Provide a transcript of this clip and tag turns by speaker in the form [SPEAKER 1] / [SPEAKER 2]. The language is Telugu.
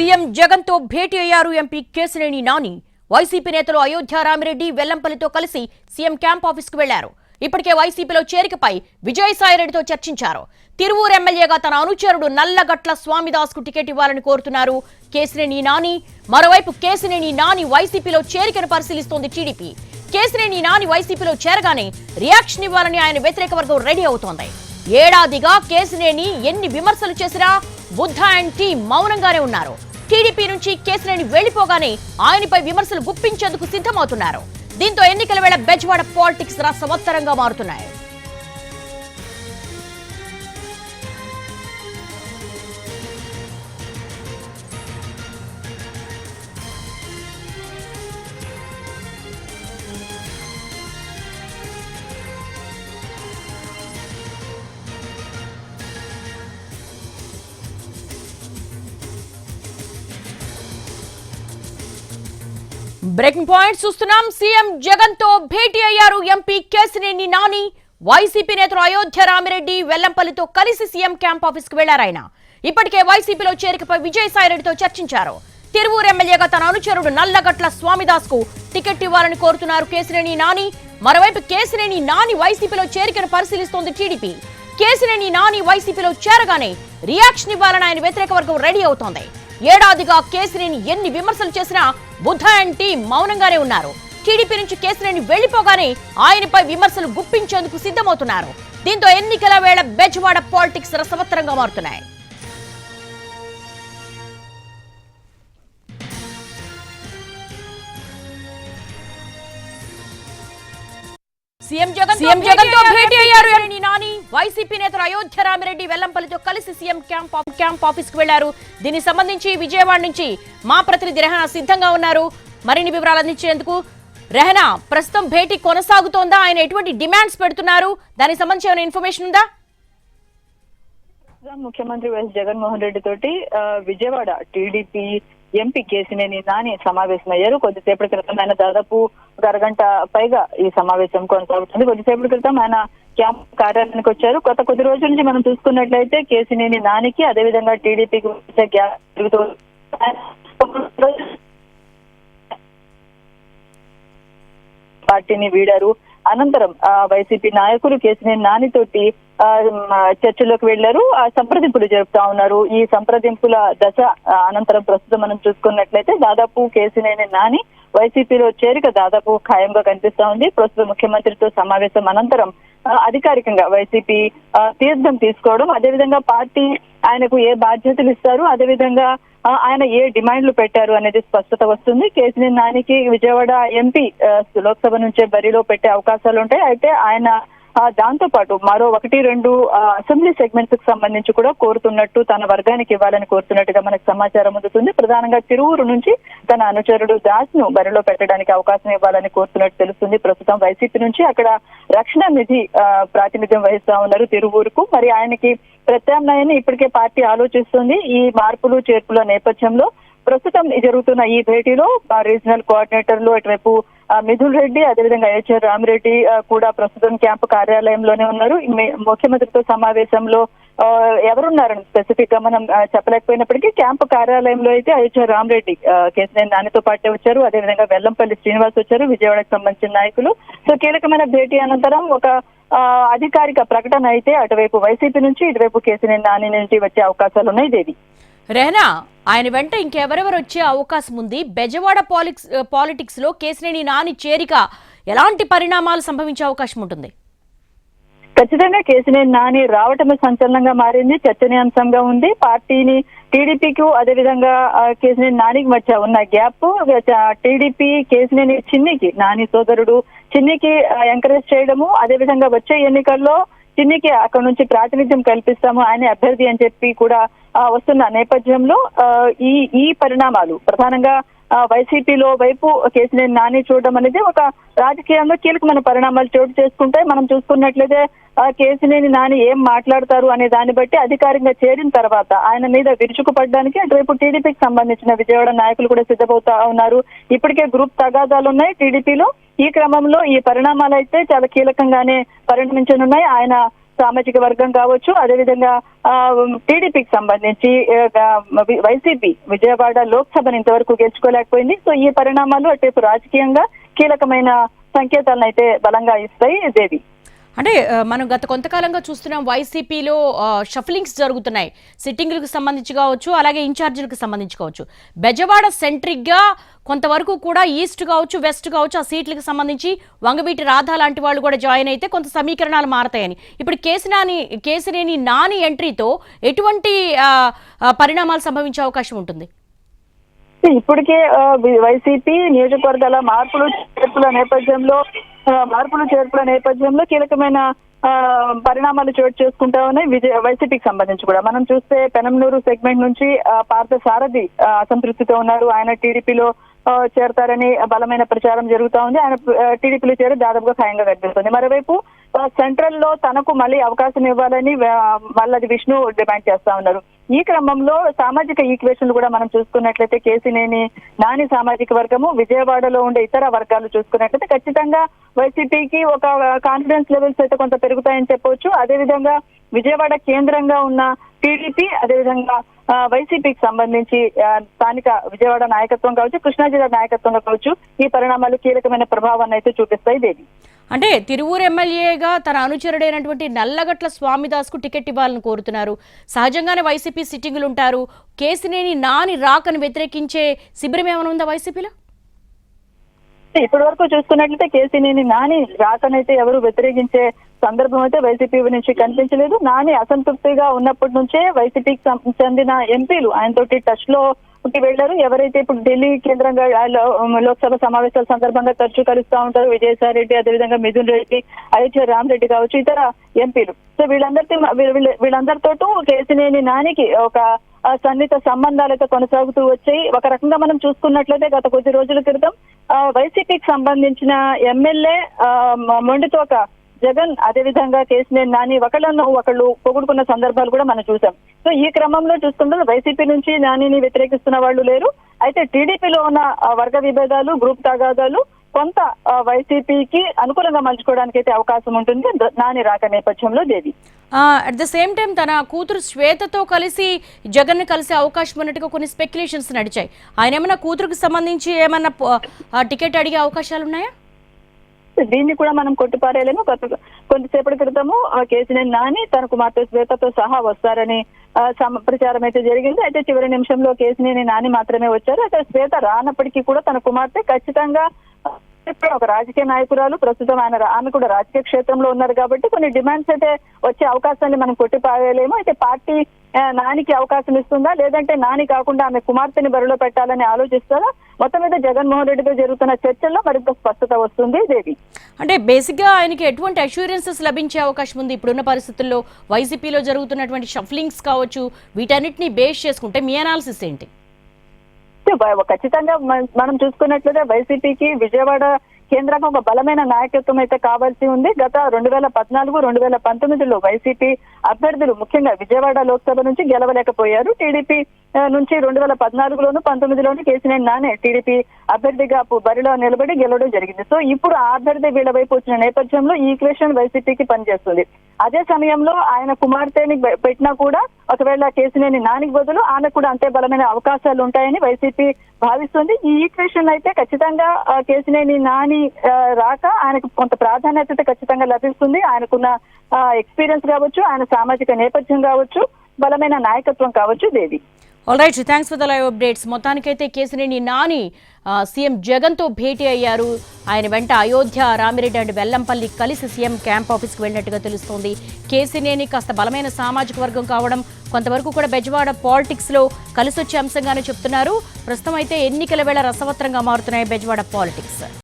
[SPEAKER 1] సీఎం జగన్తో భేటీ అయ్యారు ఎంపీ కేశినేని నాని. వైసీపీ నేతలు అయోధ్య రామిరెడ్డి వెల్లంపల్లితో కలిసి సీఎం క్యాంప్ ఆఫీస్కు వెళ్ళారు. ఇప్పటికే వైసీపీలో చేరికపై విజయసాయిరెడ్డితో చర్చించారు. తిరువూరు ఎమ్మెల్యేగా తన అనుచరుడు నల్లగట్ల స్వామిదాస్కు టికెట్ ఇవ్వాలని కోరుతున్నారు కేశినేని నాని. మరోవైపు కేశినేని నాని వైసీపీలో చేరికను పరిశీలిస్తోంది టీడీపీ. కేశినేని నాని వైసీపీలో చేరగానే రియాక్షన్ ఇవ్వాలని ఆయన వ్యతిరేక వర్గం రెడీ అవుతోంది. ఏడాదిగా కేశినేని ఎన్ని విమర్శలు చేసినా బుద్ధ అండ్ టీం మౌనంగానే ఉన్నారు. టీడీపీ నుంచి కేసినేని వెళ్ళిపోగానే ఆయనపై విమర్శలు గుప్పించేందుకు సిద్ధమవుతున్నారు. దీంతో ఎన్నికల వేళ బెజవాడ పాలిటిక్స్ రసవత్తరంగా మారుతున్నాయి. బ్రేకింగ్ పాయింట్ చూస్తున్నాం. సీఎం జగన్తో భేటీ అయ్యారు ఎంపీ కేసినేని నాని. వైసీపీ నేతలు అయోధ్య రామిరెడ్డి వెల్లంపల్లితో కలిసి సీఎం క్యాంప్ ఆఫీస్కు వెళ్ళారు ఆయన. ఇప్పటికే వైసీపీలో చేరికపై విజయసాయిరెడ్డితో చర్చించారు. తిరువూరు ఎమ్మెల్యేగా తన అనుచరుడు నల్లగట్ల స్వామిదాస్కు టికెట్ ఇవ్వాలని కోరుతున్నారు కేసినేని నాని. మరోవైపు కేసినేని నాని వైసీపీలో చేరికను పరిశీలిస్తోంది టీడీపీ. కేసినేని నాని వైసీపీలో చేరగానే రియాక్షన్ ఇవ్వాలని ఆయన వ్యతిరేక వర్గం రెడీ అవుతోంది. ఏడాదిగా కేసినేని ఎన్ని విమర్శలు చేసినా బుద్ధ అండ్ టీం మౌనంగానే ఉన్నారు. టీడీపీ నుంచి కేసినేని వెళ్ళిపోగానే ఆయనపై విమర్శలు గుప్పించేందుకు సిద్ధమవుతున్నారు. దీంతో ఎన్నికల వేళ బెజవాడ పాలిటిక్స్ రసవత్తరంగా మారుతున్నాయి. సీఎం జగన్ సీఎం జగన్తో భేటీ అయ్యారు ఎంపీ నాని. వైసీపీ నేతలు అయోధ్య రామిరెడ్డి వెల్లంపల్లితో కలిసి సీఎం క్యాంప్ ఆఫ్- క్యాంప్ ఆఫీస్కు వెళ్ళారు దీనికి సంబంధించి విజయవాడ నుంచి మా ప్రతినిధి రెహనా సిద్ధంగా ఉన్నారు. మరిన్ని వివరాలు అందించేందుకు రెహనా ప్రస్తుతం భేటీ కొనసాగుతోందా? ఆయన ఎటువంటి డిమాండ్స్ పెడుతున్నారు? దానికి సంబంధించి ఏమైనా ఇన్ఫర్మేషన్ ఉందా?
[SPEAKER 2] ముఖ్యమంత్రి వైఎస్ జగన్మోహన్ రెడ్డి తోటి విజయవాడ టీడీపీ ఎంపీ కేసినేని నాని సమావేశమయ్యారు కొద్దిసేపటి క్రితం ఆయన దాదాపు ఒక అరగంట పైగా ఈ సమావేశం కొనసాగుతుంది. కొద్దిసేపటి క్రితం ఆయన క్యాంప్ కార్యాలయానికి వచ్చారు. గత కొద్ది రోజుల నుంచి మనం చూసుకున్నట్లయితే కేసినేని నానికి అదేవిధంగా టీడీపీకి వచ్చే గ్యాప్ పెరుగుతూ- పార్టీని వీడారు. అనంతరం ఆ, వైసీపీ నాయకులు కేసినేని నానితోటి చర్చలోకి వెళ్ళారు ఆ సంప్రదింపులు జరుపుతా ఉన్నారు. ఈ సంప్రదింపుల దశ అనంతరం ప్రస్తుతం మనం చూసుకున్నట్లయితే దాదాపు కేసినేని నాని వైసీపీలో చేరిక దాదాపు ఖాయంగా కనిపిస్తా ఉంది. ప్రస్తుత ముఖ్యమంత్రితో సమావేశం అనంతరం అధికారికంగా వైసీపీ ఆ, తీర్థం తీసుకోవడం అదేవిధంగా పార్టీ ఆయనకు ఏ బాధ్యతలు ఇస్తారు అదేవిధంగా ఆయన ఏ డిమాండ్లు పెట్టారు అనేది స్పష్టత వస్తుంది. కేసీఆర్ నానికి విజయవాడ ఎంపీ లోక్సభ నుంచే బరిలో పెట్టే అవకాశాలు ఉంటాయి. అయితే ఆయన దాంతో పాటు మరో ఒకటి రెండు అసెంబ్లీ సెగ్మెంట్స్కు సంబంధించి కూడా కోరుతున్నట్టు తన వర్గానికి ఇవ్వాలని కోరుతున్నట్టుగా మనకు సమాచారం అందుతుంది. ప్రధానంగా తిరువురు నుంచి తన అనుచరుడు దాస్ను బరిలో పెట్టడానికి అవకాశం ఇవ్వాలని కోరుతున్నట్టు తెలుస్తుంది. ప్రస్తుతం వైసీపీ నుంచి అక్కడ రక్షణ నిధి ప్రాతినిధ్యం వహిస్తా ఉన్నారు తిరువూరుకు. మరి ఆయనకి ప్రత్యామ్నాయాన్ని ఇప్పటికే పార్టీ ఆలోచిస్తుంది. ఈ మార్పులు చేర్పుల నేపథ్యంలో ప్రస్తుతం జరుగుతున్న ఈ భేటీలో రీజనల్ కోఆర్డినేటర్లు అటువైపు మిథుల్ రెడ్డి అదేవిధంగా హెచ్ఆర్ రామిరెడ్డి కూడా ప్రస్తుతం క్యాంపు కార్యాలయంలోనే ఉన్నారు. ముఖ్యమంత్రితో సమావేశంలో ఆ, స్పెసిఫిక్గా? మనం చెప్పలేకపోయినప్పటికీ క్యాంపు కార్యాలయంలో అయితే అయోధ్య రామరెడ్డి కేసీఆర్ నానితో పాటే వచ్చారు. అదేవిధంగా వెల్లంపల్లి శ్రీనివాస్ వచ్చారు. విజయవాడకు సంబంధించిన నాయకులు. సో కీలకమైన భేటీ అనంతరం ఒక ఆ, అధికారిక ప్రకటన అయితే అటువైపు వైసీపీ నుంచి ఇటువైపు కేసీఆర్ నాని నుంచి వచ్చే అవకాశాలు ఉన్నాయి దేవి.
[SPEAKER 1] రెహనా ఆయన వెంట ఇంకెవరెవరు వచ్చే అవకాశం ఉంది? బెజవాడ పాలిటిక్స్ పాలిటిక్స్లో కేసినేని నాని చేరిక ఎలాంటి పరిణామాలు సంభవించే అవకాశం ఉంటుంది?
[SPEAKER 2] ఖచ్చితంగా కేసీనే నాని రావటమే సంచలనంగా మారింది చర్చనీయాంశంగా ఉంది. పార్టీని టీడీపీకి అదేవిధంగా విధంగా కేసీఆర్ నానికి మధ్య ఉన్న గ్యాప్ టీడీపీ కేసీఆర్ చిన్నికి నాని సోదరుడు చిన్నికి ఎంకరేజ్ చేయడము అదేవిధంగా వచ్చే ఎన్నికల్లో చిన్నికి అక్కడ నుంచి ప్రాతినిధ్యం కల్పిస్తాము ఆయన అభ్యర్థి అని చెప్పి కూడా వస్తున్న నేపథ్యంలో ఆ, ఈ ఈ పరిణామాలు ప్రధానంగా వైసీపీలో వైపు కేసీఆర్ నాని చూడడం అనేది ఒక రాజకీయంలో కీలకమైన పరిణామాలు చోటు చేసుకుంటాయి. మనం చూసుకున్నట్లయితే కేసినేని నాని ఏం మాట్లాడతారు అనే దాన్ని బట్టి అధికారికంగా చేరిన తర్వాత ఆయన మీద విరుచుకుపడడానికి అటువైపు టీడీపీకి సంబంధించిన విజయవాడ నాయకులు కూడా సిద్ధమవుతా ఉన్నారు. ఇప్పటికే గ్రూప్ తగాదాలు ఉన్నాయి టీడీపీలో. ఈ క్రమంలో ఈ పరిణామాలు అయితే చాలా కీలకంగానే పరిణమించనున్నాయి. ఆయన సామాజిక వర్గం కావచ్చు అదేవిధంగా టీడీపీకి సంబంధించి వైసీపీ విజయవాడ లోక్సభను ఇంతవరకు గెలుచుకోలేకపోయింది. సో ఈ పరిణామాలు అటువైపు రాజకీయంగా కీలకమైన సంకేతాలను అయితే బలంగా ఇస్తాయి దేవి
[SPEAKER 1] అంటే మనం గత కొంతకాలంగా చూస్తున్నాం వైసీపీలో షఫలింగ్స్ జరుగుతున్నాయి. సిట్టింగ్లకు సంబంధించి కావచ్చు అలాగే ఇన్ఛార్జీలకు సంబంధించి కావచ్చు. బెజవాడ సెంట్రిక్గా కొంతవరకు కూడా ఈస్ట్ కావచ్చు వెస్ట్ కావచ్చు ఆ సీట్లకు సంబంధించి వంగవీటి రాధా లాంటి వాళ్ళు కూడా జాయిన్ అయితే కొంత సమీకరణాలు మారతాయని. ఇప్పుడు కేసినాని కేసినేని నాని ఎంట్రీతో ఎటువంటి పరిణామాలు సంభవించే అవకాశం ఉంటుంది?
[SPEAKER 2] ఇప్పటికే వైసీపీ నియోజకవర్గాల మార్పులు చేర్పుల నేపథ్యంలో మార్పులు చేర్పుల నేపథ్యంలో కీలకమైన ఆ, పరిణామాలు చోటు చేసుకుంటా ఉన్నాయి విజయ వైసీపీకి సంబంధించి కూడా. మనం చూస్తే పెనంనూరు సెగ్మెంట్ నుంచి పార్థ సారథి అసంతృప్తితో ఉన్నారు ఆయన టీడీపీలో చేరతారని బలమైన ప్రచారం జరుగుతా ఉంది. ఆయన టీడీపీలో చేరి దాదాపుగా ఖాయంగా కనిపిస్తుంది. మరోవైపు సెంట్రల్లో తనకు మళ్ళీ అవకాశం ఇవ్వాలని మల్లది విష్ణు డిమాండ్ చేస్తా ఉన్నారు. ఈ క్రమంలో సామాజిక ఈక్వేషన్లు కూడా మనం చూసుకున్నట్లయితే కేసినేని నాని సామాజిక వర్గము విజయవాడలో ఉండే ఇతర వర్గాలు చూసుకున్నట్లయితే ఖచ్చితంగా వైసీపీకి ఒక కాన్ఫిడెన్స్ లెవెల్స్ అయితే కొంత పెరుగుతాయని చెప్పవచ్చు అదేవిధంగా విజయవాడ కేంద్రంగా ఉన్న టీడీపీ అదేవిధంగా వైసీపీకి సంబంధించి స్థానిక విజయవాడ నాయకత్వం కావచ్చు కృష్ణా జిల్లా నాయకత్వం కావచ్చు ఈ పరిణామాలు కీలకమైన ప్రభావాన్ని అయితే చూపిస్తాయి దేవి.
[SPEAKER 1] అంటే తిరువూరు ఎమ్మెల్యేగా తన అనుచరుడైనటువంటి నల్లగట్ల స్వామిదాస్కు టికెట్ ఇవ్వాలని కోరుతున్నారు. సహజంగానే వైసీపీ సిట్టింగులు ఉంటారు కేసినేని నాని రాకను వ్యతిరేకించే శిబిరం ఏమైనా ఉందా వైసీపీలో?
[SPEAKER 2] ఇప్పటి వరకు చూసుకున్నట్లయితే కేసీనేని నాని రాకనైతే ఎవరు వ్యతిరేకించే సందర్భం అయితే వైసీపీ నుంచి కనిపించలేదు. నాని అసంతృప్తిగా ఉన్నప్పటి నుంచే వైసీపీకి చెందిన ఎంపీలు ఆయనతోటి టచ్లో కి వెళ్ళారు ఎవరైతే ఇప్పుడు ఢిల్లీ కేంద్రంగా లోక్సభ సమావేశాల సందర్భంగా తరచూ కలుస్తా ఉంటారు. విజయసాయి రెడ్డి అదేవిధంగా మిథున్ రెడ్డి అయోధ్య రామ్ రెడ్డి కావచ్చు ఇతర ఎంపీలు. సో వీళ్ళందరితో వీళ్ళందరితో వీళ్ళందరితోటూ కేసినేని నానికి ఒక సన్నిహిత సంబంధాలతో కొనసాగుతూ వచ్చాయి. ఒక రకంగా మనం చూసుకున్నట్లయితే గత కొద్ది రోజుల క్రితం ఆ, వైసీపీకి సంబంధించిన ఎమ్మెల్యే ఆ, మ- మొండితోక జగన్ అదేవిధంగా కేసీఆర్ నాని ఒకళ్ళను ఒకళ్ళు పొగుడుకున్న సందర్భాలు కూడా మనం చూసాం. సో ఈ క్రమంలో చూసుకుంటే వైసీపీ నుంచి నానిని వ్యతిరేకిస్తున్న వాళ్ళు లేరు. అయితే టీడీపీలో ఉన్న వర్గ విభేదాలు గ్రూప్ తగాదాలు కొంత వైసీపీకి అనుకూలంగా మలుచుకోవడానికి అయితే అవకాశం ఉంటుంది. నాని రాక నేపథ్యంలో Devi.
[SPEAKER 1] At the same time తన కూతురు శ్వేతతో కలిసి జగన్ కలిసే అవకాశం ఉన్నట్టుగా కొన్ని స్పెక్యులేషన్స్ నడిచాయి. ఆయన ఏమైనా కూతురుకు సంబంధించి ఏమైనా టికెట్ అడిగే అవకాశాలు ఉన్నాయా
[SPEAKER 2] దీన్ని కూడా మనం కొట్టిపారేయలేము. గత కొంతసేపటి క్రితము కేసీనేని నాని తన కుమార్తె శ్వేతతో సహా వస్తారని ప్రచారం అయితే జరిగింది. అయితే చివరి నిమిషంలో కేసీనేని నాని మాత్రమే వచ్చారు. అయితే శ్వేత రానప్పటికీ కూడా తన కుమార్తె ఖచ్చితంగా ఒక రాజకీయ నాయకురాలు ప్రస్తుతం ఆయన రా- ఆమె కూడా రాజకీయ క్షేత్రంలో ఉన్నారు కాబట్టి కొన్ని డిమాండ్స్ అయితే వచ్చే అవకాశాన్ని మనం కొట్టిపారేయలేము. అయితే పార్టీ నానికి అవకాశం ఇస్తుందా? లేదంటే నాని కాకుండా ఆమె కుమార్తెని బరిలో పెట్టాలని ఆలోచిస్తారా? మొత్తం మీద జగన్మోహన్ రెడ్డితో జరుగుతున్న చర్చల్లో మరింత స్పష్టత వస్తుంది దేవి.
[SPEAKER 1] అంటే బేసిక్గా ఆయనకి ఎటువంటి అష్యూరెన్సెస్ లభించే అవకాశం ఉంది? ఇప్పుడున్న పరిస్థితుల్లో వైసీపీలో జరుగుతున్నటువంటి షఫ్లింగ్స్ కావచ్చు వీటన్నిటిని బేస్ చేసుకుంటే మీ అనాలిసిస్ ఏంటి?
[SPEAKER 2] ఖచ్చితంగా మన- మనం చూసుకున్నట్లయితే వైసీపీకి విజయవాడ కేంద్రంగా ఒక బలమైన నాయకత్వం అయితే కావాల్సి ఉంది. గత రెండు వేల పద్నాలుగు రెండు వేల పంతొమ్మిదిలో వైసీపీ అభ్యర్థులు ముఖ్యంగా విజయవాడ లోక్సభ నుంచి గెలవలేకపోయారు. టీడీపీ నుంచి రెండు వేల పద్నాలుగులోను పంతొమ్మిదిలోను కేసినేని నానే టీడీపీ అభ్యర్థిగా బరిలో నిలబడి గెలవడం జరిగింది. సో ఇప్పుడు ఆ అభ్యర్థి వీళ్ళ వైపు వచ్చిన నేపథ్యంలో ఈ ఈక్వేషన్ వైసీపీకి పనిచేస్తుంది. అదే సమయంలో ఆయన కుమార్తెని పెట్టినా కూడా ఒకవేళ కేసినేని నానికి బదులు ఆమె కూడా అంతే బలమైన అవకాశాలు ఉంటాయని వైసీపీ భావిస్తుంది. ఈ ఈక్వేషన్ అయితే ఖచ్చితంగా కేసినేని నాని రాక ఆయనకు కొంత ప్రాధాన్యత అయితే ఖచ్చితంగా లభిస్తుంది. ఆయనకున్న ఎక్స్పీరియన్స్ కావచ్చు ఆయన సామాజిక నేపథ్యం కావచ్చు బలమైన నాయకత్వం కావచ్చు Devi.
[SPEAKER 1] All right thanks for the live updates మొత్తానికైతే కేసినేని నాని సీఎం జగన్తో భేటీ అయ్యారు. ఆయన వెంట అయోధ్య రామిరెడ్డి అండ్ వెల్లంపల్లి కలిసి సీఎం క్యాంప్ ఆఫీస్కి వెళ్ళినట్టుగా తెలుస్తోంది. కేసినేని కాస్త బలమైన సామాజిక వర్గం కావడం కొంతవరకు కూడా బెజవాడ పాలిటిక్స్లో కలిసొచ్చే అంశంగానే చెప్తున్నారు. ప్రస్తుతం అయితే ఎన్నికల వేళ రసవత్రంగా మారుతున్నాయి బెజవాడ పాలిటిక్స్.